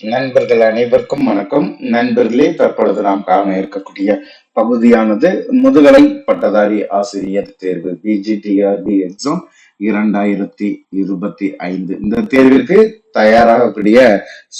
நண்பர்கள் அனைவருக்கும் வணக்கம். நண்பர்களே தற்பொழுது நாம் காண இருக்கக்கூடிய பகுதியானது முதுகலை பட்டதாரி ஆசிரியர் தேர்வு பிஜிடிஆர்பி எக்ஸாம் இரண்டாயிரத்தி இருபத்தி ஐந்து. இந்த தேர்விற்கு தயாராகக்கூடிய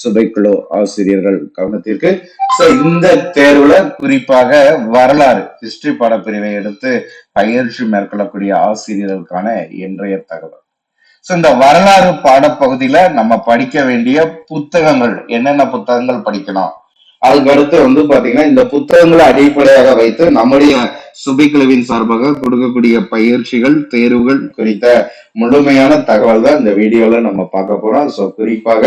சுபைக்குழு ஆசிரியர்கள் கவனத்திற்கு. சோ இந்த தேர்வுல குறிப்பாக வரலாறு ஹிஸ்டரி பாடப்பிரிவை எடுத்து பயிற்சி மேற்கொள்ளக்கூடிய ஆசிரியர்களுக்கான இன்றைய தகவல். ஸோ இந்த வரலாறு பாடப்பகுதியில நம்ம படிக்க வேண்டிய புத்தகங்கள் என்னென்ன புத்தகங்கள் படிக்கணும்? அதுக்கு அடுத்து வந்து பாத்தீங்கன்னா இந்த புத்தகங்களை அடிப்படையாக வைத்து நம்முடைய சுபிக்குழுவின் சார்பாக கொடுக்கக்கூடிய பயிற்சிகள் தேர்வுகள் குறித்த முழுமையான தகவல் தான் இந்த வீடியோல நம்ம பார்க்க போறோம். சோ குறிப்பாக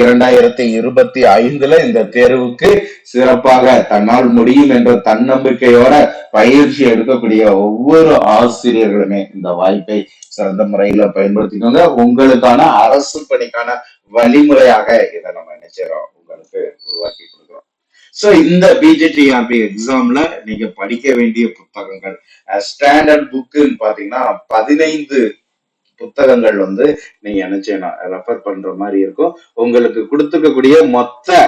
இரண்டாயிரத்தி இருபத்தி ஐந்துல இந்த தேர்வுக்கு சிறப்பாக தன்னால் முடியும் என்ற தன்னம்பிக்கையோட பயிற்சி எடுக்கக்கூடிய ஒவ்வொரு ஆசிரியர்களுமே இந்த வாய்ப்பை சிறந்த முறையில பயன்படுத்திக்கோங்க உங்களுக்கான அரசு பணிக்கான வழிமுறையாக இதை நம்ம நினைச்சிடறோம் உங்களுக்கு உருவாக்கி கொடுக்குறோம். சோ இந்த பிஜிடிஆர்பி எக்ஸாம்ல நீங்க படிக்க வேண்டிய புத்தகங்கள் ஸ்டாண்டர்ட் புக்குன்னு பாத்தீங்கன்னா பதினைந்து புத்தகங்கள் வந்து நீங்க நினைச்சேனா ரெஃபர் பண்ற மாதிரி இருக்கும். உங்களுக்கு கொடுத்துக்கக்கூடிய மொத்த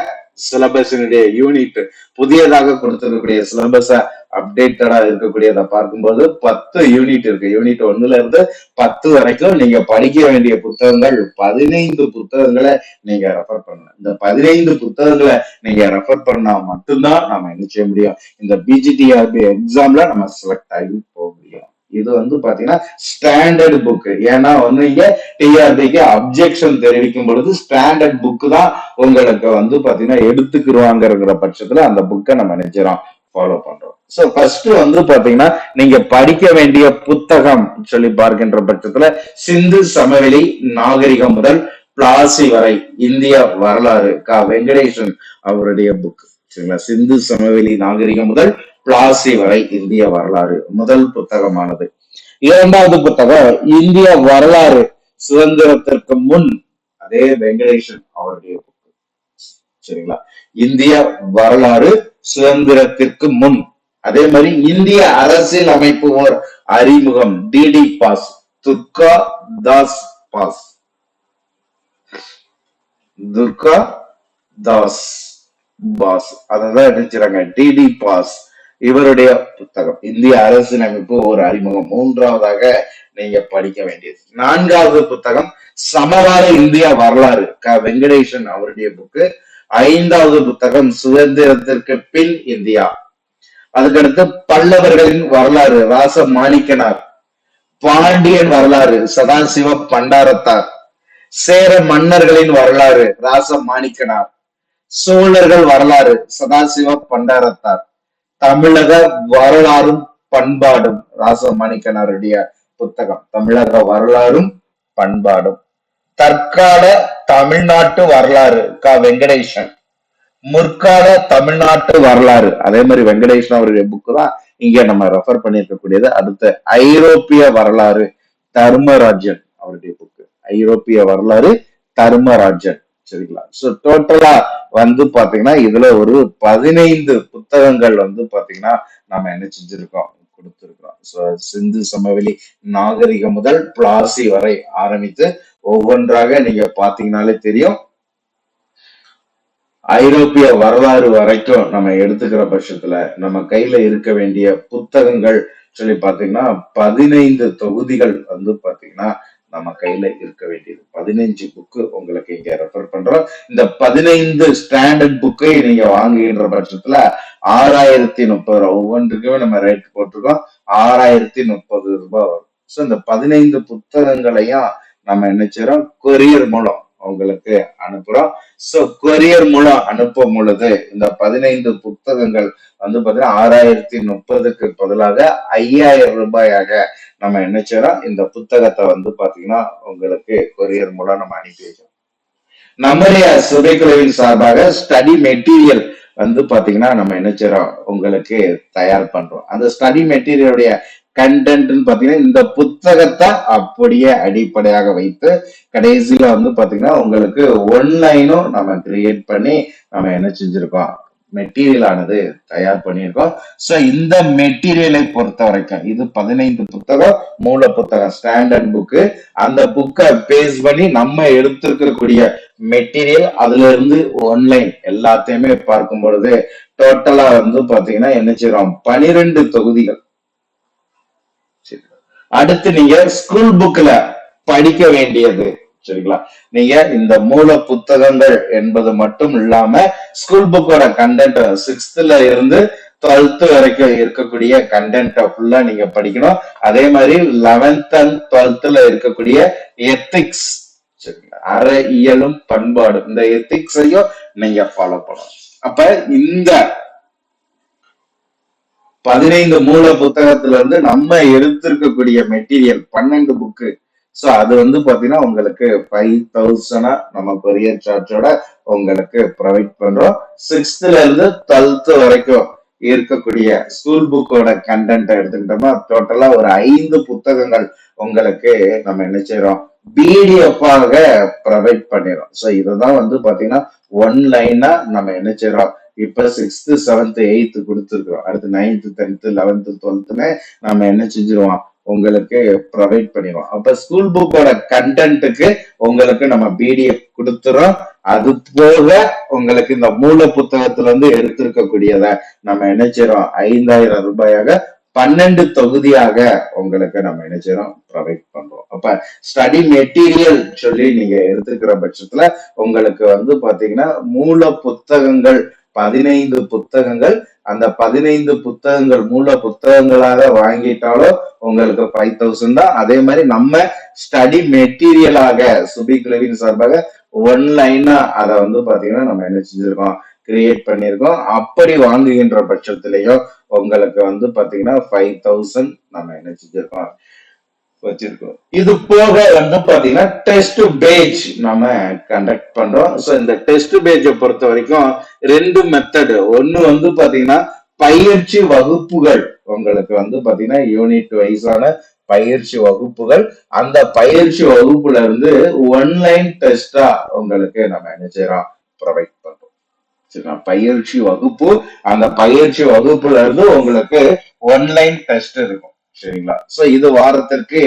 சிலபஸினுடைய யூனிட் புதியதாக கொடுத்திருக்கக்கூடிய சிலபஸ அப்டேட்டடா இருக்கக்கூடியதை பார்க்கும்போது பத்து யூனிட் இருக்கு. யூனிட் ஒண்ணுல இருந்து பத்து வரைக்கும் நீங்க படிக்க வேண்டிய புத்தகங்கள் பதினைந்து புத்தகங்களை நீங்க ரெஃபர் பண்ணணும். இந்த பதினைந்து புத்தகங்களை நீங்க ரெஃபர் பண்ணா மட்டும்தான் நம்ம என்ன செய்ய முடியும்? இந்த பிஜிடிஆர்பி எக்ஸாம்ல நம்ம செலக்ட் ஆகி போகணும் இது வந்து பாத்தீங்கன்னா ஸ்டாண்டர்ட் புக் ஏன்னா வந்து இங்க டிஆர்பிக்கு அப்ஜெக்ஷன் தெரிவிக்கும் பொழுது ஸ்டாண்டர்ட் புக் தான் உங்களுக்கு வந்து பாத்தீங்கன்னா எடுத்துக்கிறோங்கிற பட்சத்துல அந்த புக்கை நம்ம நினைச்சிரோம் ஃபாலோ பண்றோம். சோ ஃபர்ஸ்ட் வந்து பாத்தீங்கன்னா நீங்க படிக்க வேண்டிய புத்தகம் சொல்லி பார்க்கின்ற பட்சத்துல சிந்து சமவெளி நாகரிகம் முதல் பிளாசி வரை இந்திய வரலாறு கா வெங்கடேசன் அவருடைய புக் சரிங்களா? சிந்து சமவெளி நாகரிகம் முதல் பிளாசி வரை இந்திய வரலாறு முதல் புத்தகமானது. இரண்டாவது புத்தகம் இந்திய வரலாறு. சுதந்திரத்திற்கு முன் அதே வெங்கடேஷன் அவருடைய சரிங்களா? இந்திய வரலாறு சுதந்திரத்திற்கு முன். அதே மாதிரி இந்திய அரசியல் அமைப்பு ஓர் அறிமுகம். டிடி பாஸ் துர்கா தாஸ் பாஸ். துர்கா தாஸ் பாஸ். அதான் நினைச்சாங்க டிடி பாஸ். இவருடைய புத்தகம் இந்திய அரசியலமைப்பு ஒரு அறிமுகம். மூன்றாவதாக நீங்க படிக்க வேண்டியது. நான்காவது புத்தகம் சமகால இந்திய வரலாறு. க. வெங்கடேசன் அவருடைய புக்கு ஐந்தாவது புத்தகம் சுதந்திரத்திற்கு பின் இந்தியா. அதுக்கடுத்து பல்லவர்களின் வரலாறு ராச மாணிக்கனார். பாண்டியன் வரலாறு சதாசிவ பண்டாரத்தார். சேர மன்னர்களின் வரலாறு ராச மாணிக்கனார். சோழர்கள் வரலாறு சதாசிவ பண்டாரத்தார். தமிழக வரலாறும் பண்பாடும். ராச மாணிக்கனாருடைய புத்தகம். தமிழக வரலாறும் பண்பாடும். தற்கால தமிழ்நாட்டு வரலாறு க. வெங்கடேசன். முற்கால தமிழ்நாட்டு வரலாறு. அதே மாதிரி வெங்கடேசன் அவருடைய புக்கு தான் இங்க நம்ம ரெஃபர் பண்ணியிருக்கக்கூடியது. அடுத்து ஐரோப்பிய வரலாறு தர்மராஜன் அவருடைய புக்கு ஐரோப்பிய வரலாறு தர்மராஜன். சரிங்களா? சோ டோட்டலா வந்து பாத்தீங்கன்னா இதுல ஒரு பதினைந்து புத்தகங்கள் வந்து பாத்தீங்கன்னா நம்ம என்ன செஞ்சிருக்கோம்? கொடுத்திருக்கிறோம். சிந்து சமவெளி நாகரிகம் முதல் பிளாசி வரை ஆரம்பித்து ஒவ்வொன்றாக நீங்க பாத்தீங்கன்னாலே தெரியும். ஐரோப்பிய வரலாறு வரைக்கும் நம்ம எடுத்துக்கிற பட்சத்துல நம்ம கையில இருக்க வேண்டிய புத்தகங்கள் சொல்லி பாத்தீங்கன்னா பதினைந்து தொகுதிகள் வந்து பாத்தீங்கன்னா நம்ம கையில இருக்க வேண்டியது. பதினைஞ்சு புக்கு உங்களுக்கு இங்க ரெஃபர் பண்றோம். இந்த பதினைந்து ஸ்டாண்டர்ட் புக்கை நீங்க வாங்குகின்ற பட்சத்துல ஆறாயிரத்தி முப்பது ரூபாய் ஒவ்வொன்றுக்குமே நம்ம ரேட் போட்டிருக்கோம். ஆறாயிரத்தி முப்பது ரூபாய் வரும். ஸோ இந்த பதினைந்து புத்தகங்களையும் நம்ம என்ன செய்யறோம் கொரியர் மூலம் உங்களுக்கு அனுப்புறோம். சோ கொரியர் மூலம் அனுப்பும் பொழுது இந்த பதினைந்து புத்தகங்கள் வந்து பாத்தீங்கன்னா ஆறாயிரத்தி முப்பதுக்கு பதிலாக ஐயாயிரம் ரூபாயாக நம்ம என்ன செய்யறோம்? இந்த புத்தகத்தை வந்து பாத்தீங்கன்னா உங்களுக்கு கொரியர் மூலம் நம்ம அனுப்பி வைக்கிறோம். நம்முடைய சுபைக்குழுவின் சார்பாக ஸ்டடி மெட்டீரியல் வந்து பாத்தீங்கன்னா நம்ம என்ன செய்யறோம்? உங்களுக்கு தயார் பண்றோம். அந்த ஸ்டடி மெட்டீரியலுடைய கண்டென்ட்னு பாத்தீங்கன்னா இந்த புத்தகத்தை அப்படியே அடிப்படையாக வைத்து கடைசியில வந்து பாத்தீங்கன்னா உங்களுக்கு ஒன்லைனும் நம்ம கிரியேட் பண்ணி நம்ம என்ன செஞ்சிருக்கோம்? மெட்டீரியல் ஆனது தயார் பண்ணியிருக்கோம். சோ இந்த மெட்டீரியலை பொறுத்த வரைக்கும் இது பதினைந்து புத்தகம் மூல புத்தகம் ஸ்டாண்டர்ட் புக்கு அந்த புக்கை பேஸ் பண்ணி நம்ம எடுத்திருக்கக்கூடிய மெட்டீரியல் அதுல இருந்து ஒன்லைன் எல்லாத்தையுமே பார்க்கும் பொழுது டோட்டலா வந்து பாத்தீங்கன்னா என்ன செய்யறோம் பனிரெண்டு தொகுதிகள். அடுத்து நீங்க ஸ்கூல் புக்ல படிக்க வேண்டியது. சரிங்களா? நீங்க இந்த மூல புத்தகங்கள் என்பது மட்டும் இல்லாம ஸ்கூல் புக்கோட கண்டென்ட் சிக்ஸ்த்ல இருந்து டுவெல்த் வரைக்கும் இருக்கக்கூடிய கண்டென்ட்டை ஃபுல்லா நீங்க படிக்கணும். அதே மாதிரி லெவன்த் அண்ட் டுவெல்த்ல இருக்கக்கூடிய எத்திக்ஸ் சரிங்களா? அற இயலும் பண்பாடு இந்த எத்திக்ஸையும் நீங்க ஃபாலோ பண்ணணும். அப்ப இந்த பதினைந்து மூல புத்தகத்துல இருந்து நம்ம எடுத்திருக்கக்கூடிய மெட்டீரியல் பன்னெண்டு புக்கு ஸோ அது வந்து பார்த்தீங்கன்னா உங்களுக்கு ஃபைவ் தௌசண்டா நம்ம கொரியர் சார்ஜோட உங்களுக்கு ப்ரொவைட் பண்றோம். சிக்ஸ்த்ல இருந்து டுவெல்த் வரைக்கும் இருக்கக்கூடிய ஸ்கூல் புக்கோட கண்டென்ட் எடுத்துக்கிட்டோமா டோட்டலா ஒரு ஐந்து புத்தகங்கள் உங்களுக்கு நம்ம என்ன செய்யறோம் பிடிஎஃபாக ப்ரொவைட் பண்ணிடுறோம் ஸோ இதுதான் வந்து பாத்தீங்கன்னா ஒன் லைனா நம்ம என்ன செய்யறோம் இப்ப சிக்ஸ்த்து செவன்த் எயித்து கொடுத்துருக்குறோம். அடுத்து நைன்த்து டென்த்து லெவன்த்து டுவெல்த்துன்னு நம்ம என்ன செஞ்சிருவோம்? உங்களுக்கு ப்ரொவைட் பண்ணிடுவோம். அப்ப ஸ்கூல் புக்கோட கண்டென்ட்டுக்கு உங்களுக்கு நம்ம பிடிஎஃப் கொடுத்துறோம். அது போக உங்களுக்கு இந்த மூல புத்தகத்துல இருந்து எடுத்திருக்கக்கூடியத நம்ம என்ன ஐந்தாயிரம் ரூபாயாக பன்னெண்டு தொகுதியாக உங்களுக்கு நம்ம என்ன ப்ரொவைட் பண்றோம். அப்ப ஸ்டடி மெட்டீரியல் சொல்லி நீங்க எடுத்துக்கிற பட்சத்துல உங்களுக்கு வந்து பாத்தீங்கன்னா மூல புத்தகங்கள் பதினைந்து புத்தகங்கள் அந்த பதினைந்து புத்தகங்கள் மூல புத்தகங்களாக வாங்கிட்டாலும் உங்களுக்கு ஃபைவ் தௌசண்ட் தான். அதே மாதிரி நம்ம ஸ்டடி மெட்டீரியலாக சுபிக் லெவின் சார்பாக ஒன் லைனா அதை வந்து பாத்தீங்கன்னா நம்ம என்ன செஞ்சிருக்கோம்? கிரியேட் பண்ணியிருக்கோம் அப்படி வாங்குகின்ற பட்சத்திலையும் உங்களுக்கு வந்து பாத்தீங்கன்னா ஃபைவ் தௌசண்ட் நம்ம என்ன செஞ்சிருக்கோம்? வச்சிருக்கோம். இது போக வந்து பாத்தீங்கன்னா டெஸ்ட் பேஜ் நம்ம கண்டக்ட் பண்றோம். ஸோ இந்த டெஸ்ட் பேஜை பொறுத்த வரைக்கும் ரெண்டு மெத்தடு ஒன்னு வந்து பாத்தீங்கன்னா பயிற்சி வகுப்புகள். உங்களுக்கு வந்து பாத்தீங்கன்னா யூனிட் வைஸான பயிற்சி வகுப்புகள். அந்த பயிற்சி வகுப்புல இருந்து ஒன்லைன் டெஸ்டா உங்களுக்கு நம்ம என்ன செய்யறோம்? ப்ரொவைட் பண்றோம். சரிங்களா? பயிற்சி வகுப்பு. அந்த பயிற்சி வகுப்புல இருந்து உங்களுக்கு ஒன்லைன் டெஸ்ட் இருக்கும். சரிங்களா? சோ இது வாரத்திற்கு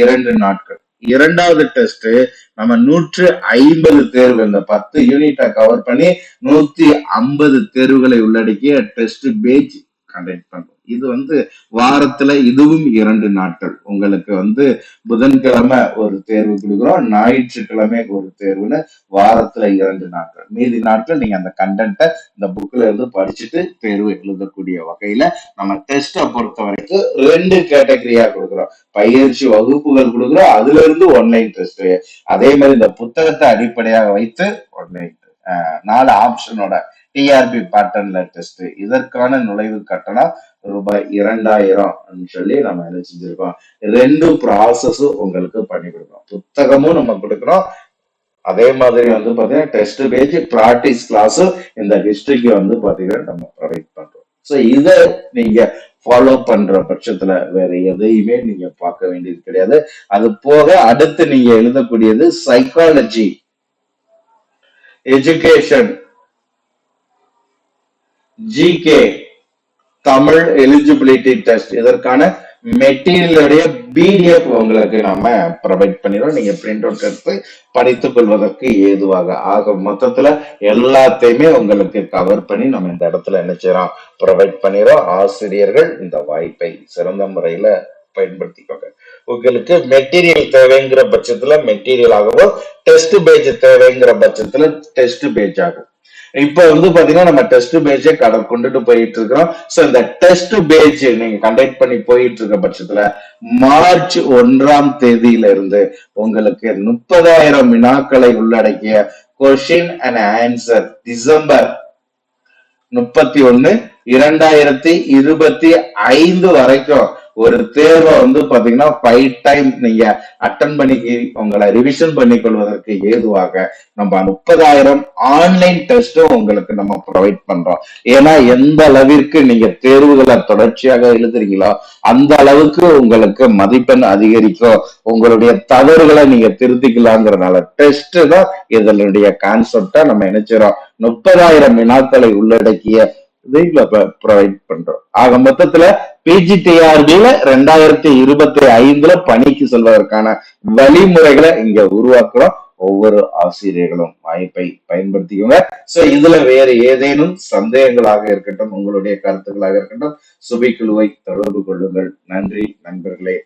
இரண்டு நாட்கள். இரண்டாவது டெஸ்ட் நம்ம நூற்று ஐம்பது தேர்வு இந்த பத்து யூனிட்டை கவர் பண்ணி நூத்தி ஐம்பது தேர்வுகளை உள்ளடக்கிய டெஸ்ட் பேஜ் கண்டக்ட் பண்றோம். இது வந்து வாரத்துல இதுவும் இரண்டு நாட்கள். உங்களுக்கு வந்து புதன்கிழமை ஒரு தேர்வு கொடுக்குறோம் ஞாயிற்றுக்கிழமை ஒரு தேர்வுன்னு வாரத்துல இரண்டு நாட்கள். மீதி நாட்கள் நீங்க அந்த கண்டென்ட்டை இந்த புக்ல இருந்து படிச்சுட்டு தேர்வு எழுதக்கூடிய வகையில நம்ம டெஸ்ட்டை பொறுத்த வரைக்கும் ரெண்டு கேட்டகரியா கொடுக்குறோம். பயிற்சி வகுப்புகள் கொடுக்குறோம் அதுல இருந்து ஒன்லைன் டெஸ்ட் அதே மாதிரி இந்த புத்தகத்தை அடிப்படையாக வைத்து ஒன்லைன் நாலு ஆப்ஷனோட டிஆர்பி பேட்டர்ன்ல டெஸ்ட் இதற்கான நுழைவு கட்டணம் ரூபாய் இரண்டாயிரம் சொல்லி நம்ம என்ன செஞ்சிருக்கோம்? ரெண்டு ப்ராசஸும் உங்களுக்கு பண்ணி கொடுக்கணும். புத்தகமும் நம்ம கொடுக்கணும். அதே மாதிரி வந்து பாத்தீங்கன்னா டெஸ்ட் பேஜ் ப்ராக்டிஸ் கிளாஸும் இந்த ஹிஸ்டரிக்கு வந்து பாத்தீங்கன்னா நம்ம ப்ரொவைட் பண்றோம். ஸோ இதை நீங்க ஃபாலோ பண்ற பட்சத்துல வேற எதையுமே நீங்க பார்க்க வேண்டியது கிடையாது. அது போக அடுத்து நீங்க எழுதக்கூடியது psychology education GK Tamil eligibility test இதற்கான மெட்டீரியலுடைய பிடிஎஃப் உங்களுக்கு நாம ப்ரொவைட் பண்ணிடுறோம். நீங்க பிரிண்ட் அவுட் எடுத்து படித்துக் கொள்வதற்கு ஏதுவாக. ஆக மொத்தத்துல எல்லாத்தையுமே உங்களுக்கு கவர் பண்ணி நம்ம இந்த இடத்துல என்ன செய்யறோம்? ப்ரொவைட் பண்ணிடுறோம். ஆசிரியர்கள் இந்த வாய்ப்பை சிறந்த முறையில பயன்படுத்திக்கோங்க. உங்களுக்கு மெட்டீரியல் தேவைங்கிற பட்சத்துல மெட்டீரியல் ஆகவோ டெஸ்ட் பேஜ் தேவைங்கிற பட்சத்துல டெஸ்ட் பேஜ் ஆகும். இப்ப வந்து பாத்தீங்கன்னா நம்ம டெஸ்ட் பேஜே கடை கொண்டுட்டு போயிட்டு இருக்கிறோம் சோ இந்த டெஸ்ட் பேஜ் நீங்க கண்டக்ட் பண்ணி போயிட்டு இருக்க பட்சத்துல மார்ச் ஒன்றாம் தேதியில இருந்து உங்களுக்கு முப்பதாயிரம் வினாக்களை உள்ளடக்கிய கொஷின் அண்ட் ஆன்சர் டிசம்பர் முப்பத்தி ஒன்னு இரண்டாயிரத்தி இருபத்தி ஐந்து வரைக்கும் ஒரு தேர்வை வந்து பாத்தீங்கன்னா ஃபைவ் டைம் நீங்க அட்டன் பண்ணி உங்களை ரிவிஷன் பண்ணி கொள்வதற்கு ஏதுவாக நம்ம முப்பதாயிரம் ஆன்லைன் டெஸ்டும் உங்களுக்கு நம்ம ப்ரொவைட் பண்றோம். ஏன்னா எந்த அளவிற்கு நீங்க தேர்வுகளை தொடர்ச்சியாக எழுதுறீங்களோ அந்த அளவுக்கு உங்களுக்கு மதிப்பெண் அதிகரிக்கும் உங்களுடைய தவறுகளை நீங்க திருத்திக்கலாங்கிறனால டெஸ்ட் தான் இதனுடைய கான்செப்டா நம்ம நினைச்சிரோம் முப்பதாயிரம் வினாக்களை உள்ளடக்கிய இதை ப்ரொவைட் பண்றோம். ஆக மொத்தத்துல பிஜிடிஆர்பில ரெண்டாயிரத்தி இருபத்தி ஐந்துல பணிக்கு செல்வதற்கான வழிமுறைகளை இங்க உருவாக்குறோம். ஒவ்வொரு ஆசிரியர்களும் வாய்ப்பை பயன்படுத்திக்கோங்க. சோ இதுல வேற ஏதேனும் சந்தேகங்களாக இருக்கட்டும் உங்களுடைய கருத்துக்களாக இருக்கட்டும் சுபிக்குழுவை குழுவை தொடர்பு கொள்ளுங்கள். நன்றி நண்பர்களே.